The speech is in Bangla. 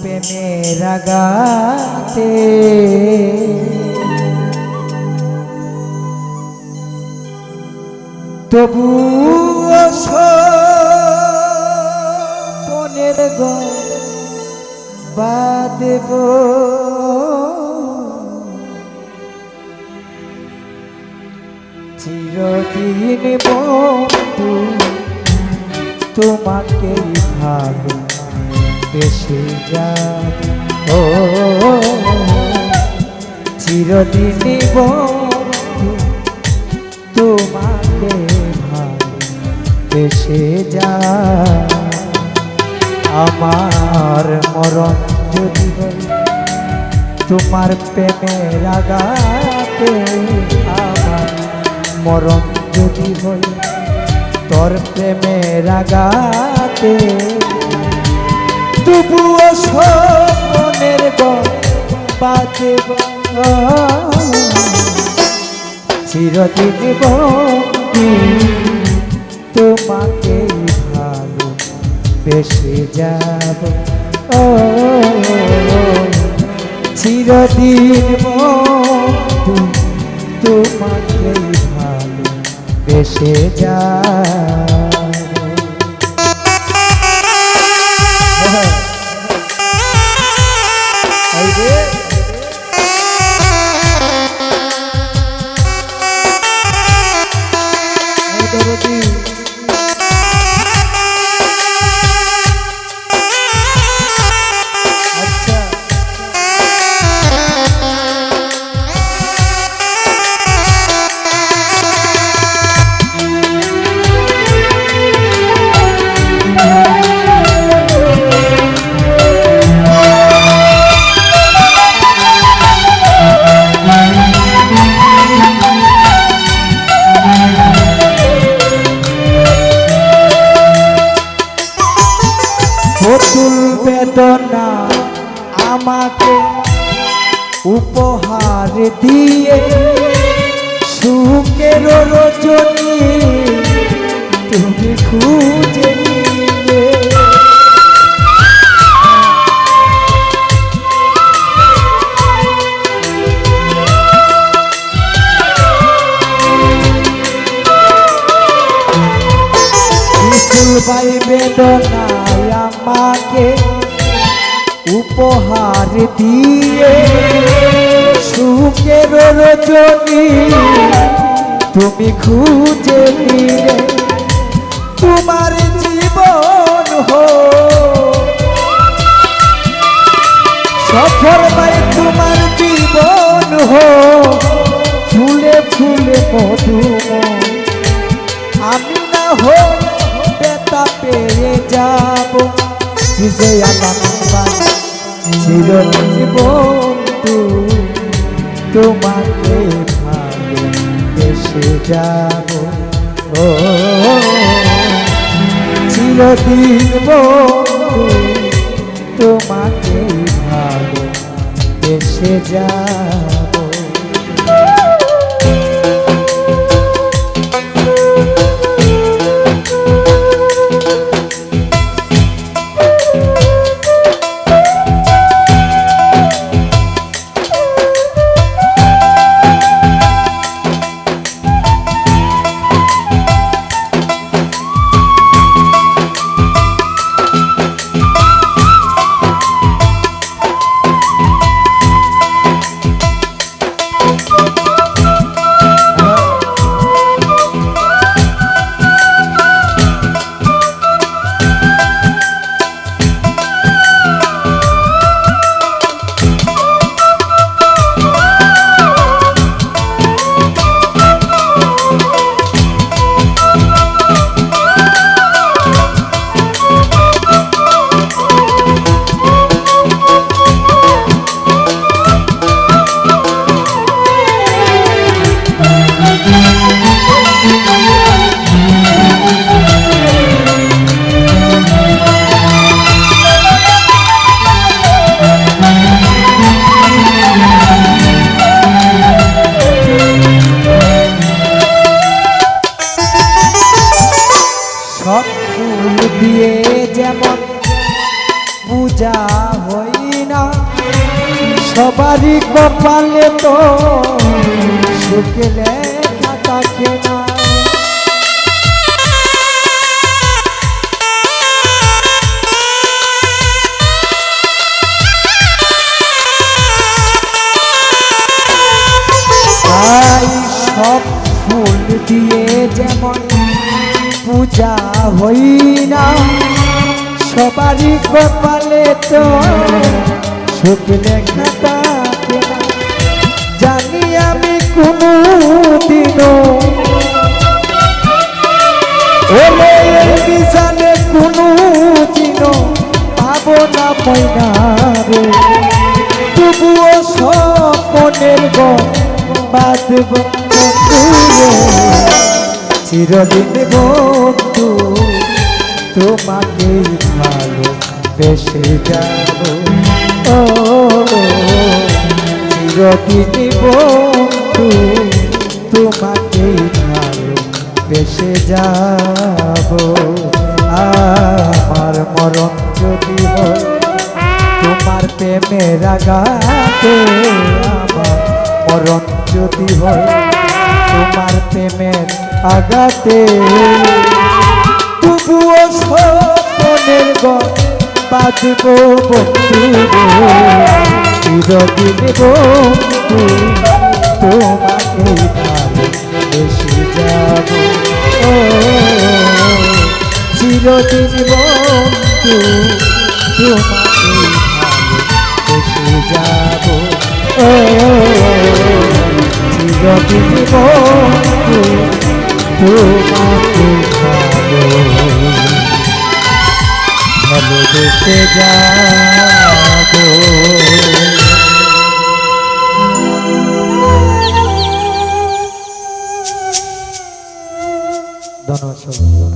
প্রেমের আগাতে তবু পনেরো বাদেব চিরদিন বন্ধু তোমাকে ভালো বেশি যাবে ও চিরদিন বন্ধু, তোমাকে ভালো বেশি যা আমার মরণ যদি তোমার প্রেমের আগাতে আমার মরণ যদি হয়, তোর প্রেমের আগাতে সপনের বাজে চিরদিন তোমাকে ভালো বেশি যাব। ও চিরদিন তোমাকে ভালো বেশি যাব। দিয়ে সুখের রজনী তুমি খুঁজে বিপুল বেদনায় আমাকে উপহার দিয়ে সুখের রজনী তুমি খুঁজে নিলে তোমার জীবন হো সফর বাই তোমার জীবন হো ফুলে ফুলে মধুময় আমি না হই বেতা পেয়ে যাব। চিরদিন বন্ধু তোমাকে ভালো বেসে যাব। ও চিরদিন বন্ধু তোমাকে যেমন পূজা হই না। সবারই কপালে তো শুকলে থাকে না। তাই সব ফুল দিয়ে যেমন পূজা হই না সবারই কপালে তো সুখ লেখা থাকে জানি আমি কোনো দিনও ওলে বিজানে কোনো দিনও পাবো না ময়না রে। তবুও স্বপনের বাঁধব চিরদিন বন্ধু তোমাকে ভালো বেসে যাব। ও চিরদিন বন্ধু, তোমাকে ভালো বেসে যাব। আমার মরণ যদি হয়, তোমার প্রেমের আঘাতে আমার মরণ যদি হয়, তোমার প্রেমের আঘাতে তবুও স্বপনের গম বাঁধব বন্ধু, তোমাকে বেশি যাব চিরদিন বন্ধু, তোমাকে বেশি যাব চিরদিন বন্ধু, তোমাকে ভালো ভালোবেসে যাব ধন্যবাদ সবাই, ধন্যবাদ